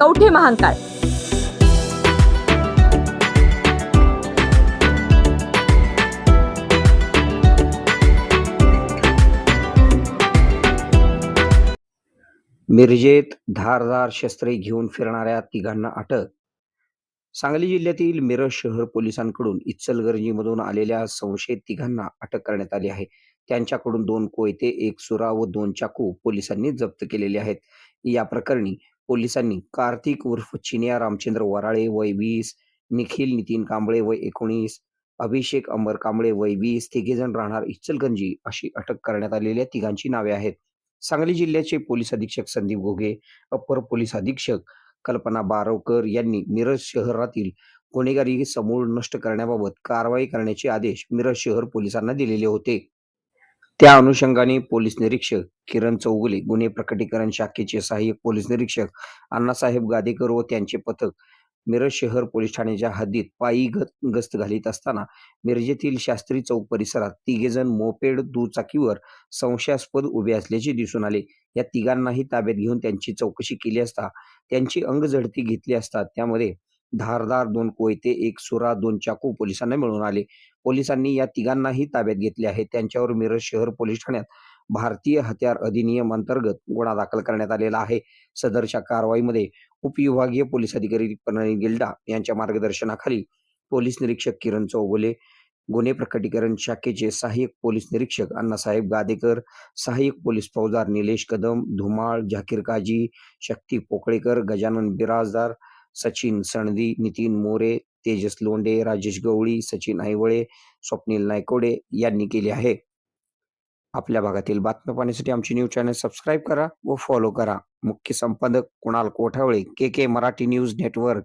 कवठे महांकाळ मिरजेत धारदार शस्त्रे घेऊन फिरणाऱ्या तिघांना अटक. सांगली जिल्ह्यातील मिरज शहर पोलिसांकडून इचलगरजीमधून आलेल्या संशयित तिघांना अटक करण्यात आली आहे. त्यांच्याकडून दोन कोयते एक सुरा व दोन चाकू पोलिसांनी जप्त केलेले आहेत. या प्रकरणी पोलिसांनी कार्तिक उर्फ चिनिया रामचंद्र वराळे वय वीस निखिल नितीन कांबळे वय एकोणीस अभिषेक अंबर कांबळे वय वीस तिघेजण राहणार इचलगंजी अशी अटक करण्यात आलेल्या तिघांची नावे आहेत. सांगली जिल्ह्याचे पोलीस अधीक्षक संदीप घोगे अपर पोलीस अधीक्षक कल्पना बारवकर यांनी मिरज शहरातील गुन्हेगारी समूळ नष्ट करण्याबाबत कारवाई करण्याचे आदेश मिरज शहर पोलिसांना दिलेले होते. त्या अनुषंगाने पोलीस निरीक्षक किरण चौगुले गुन्हे प्रकटीकरण शाखेचे सहाय्यक पोलीस निरीक्षक अण्णासाहेब गादेकर व त्यांचे पथक मिरज शहर पोलीस ठाण्याच्या हद्दीत पायी गस्त घालीत असताना मिरजेतील शास्त्री चौक परिसरात तिघेजण मोपेड दुचाकीवर संशयास्पद उभे असल्याचे दिसून आले. या तिघांनाही ताब्यात घेऊन त्यांची चौकशी केली असता त्यांची अंगझडती घेतली असता त्यामध्ये धारदार दोन कोयते एक सुरा दोन चाकू पोलिसांना मिळून आले. पोलिसांनी या तिघांनाही ताब्यात घेतले आहे. त्यांच्यावर मिरज शहर पोलीस ठाण्यात भारतीय हत्यार अधिनियम अंतर्गत गुन्हा दाखल करण्यात आलेला आहे. सदरच्या कारवाईमध्ये उपविभागीय पोलीस अधिकारी प्रणाली गिल्डा यांच्या मार्गदर्शनाखाली पोलीस निरीक्षक किरण चौगुले गुन्हे प्रकटीकरण शाखेचे सहाय्यक पोलीस निरीक्षक अण्णासाहेब गादेकर सहाय्यक पोलीस फौजदार निलेश कदम धुमाळ झाकीर काजी शक्ती पोकळेकर गजानन बिराजदार सचिन सणदी नितीन मोरे तेजस लोंडे राजेश गवळी सचिन ऐवळे स्वप्नील नायकोडे यांनी केले आहे. आपल्या भागातील बातम्या पाहण्यासाठी आमची न्यूज चॅनल सबस्क्राईब करा व फॉलो करा. मुख्य संपादक Kunal Kothawale K K Marathi news network.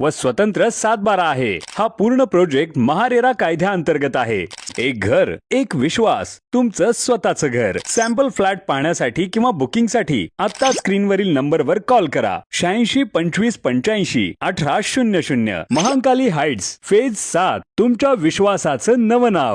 व स्वतंत्र सातबारा आहे. हा पूर्ण प्रोजेक्ट महारेरा कायद्याअंतर्गत आहे. एक घर एक विश्वास तुमचं स्वतःचं घर. सॅम्पल फ्लॅट पाहण्यासाठी किंवा बुकिंगसाठी आता स्क्रीनवरील नंबरवर कॉल करा. शहाऐंशी पंचवीस पंच्याऐंशी अठरा शून्य शून्य. महाकाली हाइट्स फेज सात. तुमच्या विश्वासाचं नवं नाव.